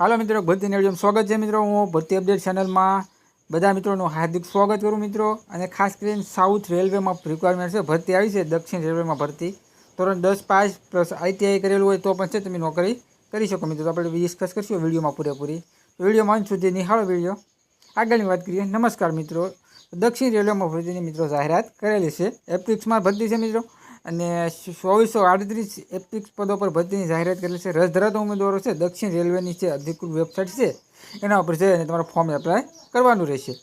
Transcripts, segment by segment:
હાલો મિત્રો ભરતીની વિડીયોમાં સ્વાગત છે મિત્રો. હું ભરતી અપડેટ ચેનલમાં બધા મિત્રોનું હાર્દિક સ્વાગત કરું મિત્રો. અને ખાસ કરીને સાઉથ રેલવેમાં રિક્વાયરમેન્ટ છે, ભરતી આવી છે, દક્ષિણ રેલવેમાં ભરતી. ધોરણ દસ પાસ પ્લસ આઈટીઆઈ કરેલું હોય તો પણ છે, તમે નોકરી કરી શકો મિત્રો. તો આપણે ડિસ્કસ કરીશું, વિડીયોમાં પૂરેપૂરી. વિડીયોમાં અંત સુધી નિહાળો વીડિયો. આગળની વાત કરીએ, નમસ્કાર મિત્રો. દક્ષિણ રેલવેમાં ભરતીની મિત્રો જાહેરાત કરેલી છે. એપ્લિક્સમાં ભરતી છે મિત્રો. અને ચોવીસો આડત્રીસ એપિક્સ પદો પર ભરતીની જાહેરાત કરેલી છે. રસ ધરાવતા ઉમેદવારો છે. દક્ષિણ રેલવેની જે અધિકૃત વેબસાઇટ છે, એના ઉપર જઈ અને તમારે ફોર્મ એપ્લાય કરવાનું રહેશે.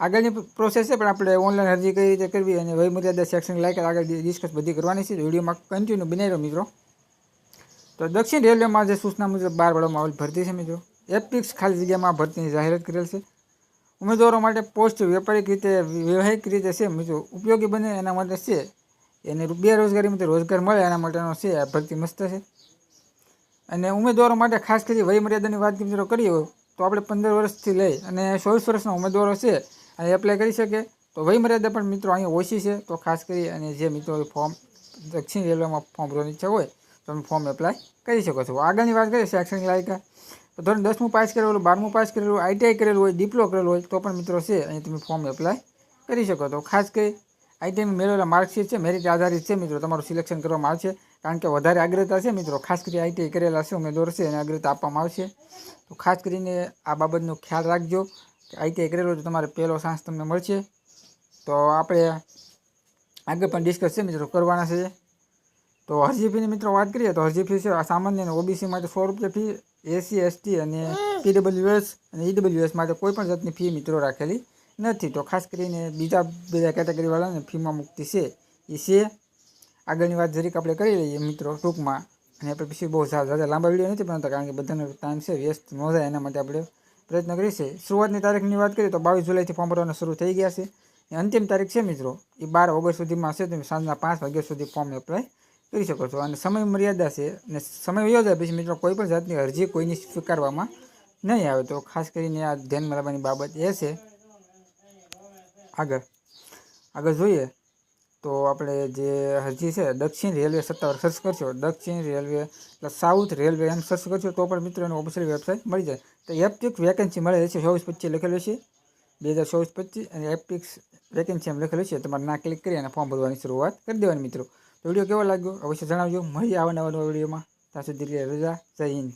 આગળની પ્રોસેસ છે, પણ આપણે ઓનલાઈન અરજી કઈ રીતે કરવી અને વયમર્યાદા સેક્શન લાયક આગળ ડિસ્કસ બધી કરવાની છે. વિડીયોમાં કન્ટિન્યુ બનાવી મિત્રો. તો દક્ષિણ રેલવેમાં જે સૂચના મુજબ બહાર પાડવામાં આવેલ ભરતી છે, મિત્રો. એપ્લિક્સ ખાલી જગ્યામાં ભરતીની જાહેરાત કરેલ છે. ઉમેદવારો માટે પોસ્ટ વ્યાપારિક રીતે વ્યવહારિક રીતે છે, મિત્રો. ઉપયોગી બને એના માટે છે એને બેરોજગારીમાંથી રોજગાર મળે એના માટેનો છે, આ ભરતી મસ્ત છે. અને ઉમેદવારો માટે ખાસ કરી વયમર્યાદાની વાત મિત્રો કરીએ તો આપણે પંદર વર્ષથી લઈ અને ચોવીસ વર્ષના ઉમેદવારો છે અને એપ્લાય કરી શકે. તો વયમર્યાદા પણ મિત્રો અહીંયા ઓછી છે, તો ખાસ કરી અને જે મિત્રો ફોર્મ દક્ષિણ રેલવેમાં ફોર્મ ભરવાની ઈચ્છા હોય, તમે ફોર્મ એપ્લાય કરી શકો છો. આગળની વાત કરીએ શૈક્ષણિક લાયકા. તો ધોરણ દસમું પાસ કરેલું બારમું પાસ કરેલું આઈટીઆઈ કરેલું હોય ડિપ્લો કરેલું હોય, તો પણ મિત્રો છે, અહીં તમે ફોર્મ એપ્લાય કરી શકો તો ખાસ કરી આઈટીઆઈમાં મેળવેલા માર્કશીટ છે મેરિટ આધારિત છે મિત્રો, તમારું સિલેક્શન કરવામાં આવશે. કારણ કે વધારે આગ્રતા છે મિત્રો, ખાસ કરી આઈટીઆઈ કરેલા છે, ઉમેદવાર છે, એને આગ્રતા આપવામાં આવશે. તો ખાસ કરીને આ બાબતનો ખ્યાલ રાખજો કે આઈટીઆઈ કરેલો તો તમારે પહેલો ચાન્સ તમને મળશે. તો આપણે આગળ પણ ડિસ્કસ છે મિત્રો, કરવાના છે. તો અરજી ફીની મિત્રો વાત કરીએ, તો અરજી ફી છે સામાન્ય અને ઓબીસી માટે સો રૂપિયા ફી એસસી એસટી અને પીડબ્લ્યુએસ અને ઈડબ્લ્યુએસ માટે કોઈ પણ જાતની ફી મિત્રો રાખેલી નથી. તો ખાસ કરીને બીજા બધા કેટેગરીવાળાને ફીમાં મુક્તિ છે. એ છે. આગળની વાત જરીક આપણે કરી લઈએ મિત્રો, ટૂંકમાં. અને આપણે પછી બહુ ઝાઝા લાંબા વીડિયો નથી બનાવતા, કારણ કે બધાનો ટાઈમ છે, વ્યસ્ત ન જાય એના માટે આપણે પ્રયત્ન કરીએ શરૂઆતની તારીખની વાત કરીએ તો બાવીસ જુલાઈથી ફોર્મ ભરવાના શરૂ થઈ ગયા છે. અને અંતિમ તારીખ છે મિત્રો એ બાર ઓગસ્ટ સુધીમાં છે. તમે સાંજના પાંચ વાગ્યા સુધી ફોર્મ એપ્લાય કરી શકો છો. અને સમય મર્યાદા છે અને સમય વયો પછી મિત્રો કોઈ પણ જાતની અરજી કોઈની સ્વીકારવામાં નહીં આવે. તો ખાસ કરીને આ ધ્યાનમાં લેવાની બાબત એ છે આગળ. આગળ જોઈએ તો આપણે જે હજી છે, દક્ષિણ રેલવે સત્તાવાર સર્ચ કરશો. દક્ષિણ રેલવે, એટલે સાઉથ રેલવે એમ સર્ચ કરશો તો પણ મિત્રો એની ઓફિશિયલ વેબસાઇટ મળી જાય. તો એપ્ટિક વેકેન્સી મળે છે, ચોવીસ પચીસ લખેલું છે. બે હજાર ચોવીસ પચીસ અને એપ્ટિક્સ વેકેન્સી એમ લખેલું છે. તમારે ના ક્લિક કરી અને ફોર્મ ભરવાની શરૂઆત કરી દેવાની મિત્રો. તો વીડિયો કેવો લાગ્યો? અવશ્ય જણાવજો. મળીએ આવા નવા નવા વિડીયોમાં. ત્યાં સુધી રજા, જય હિન્દ.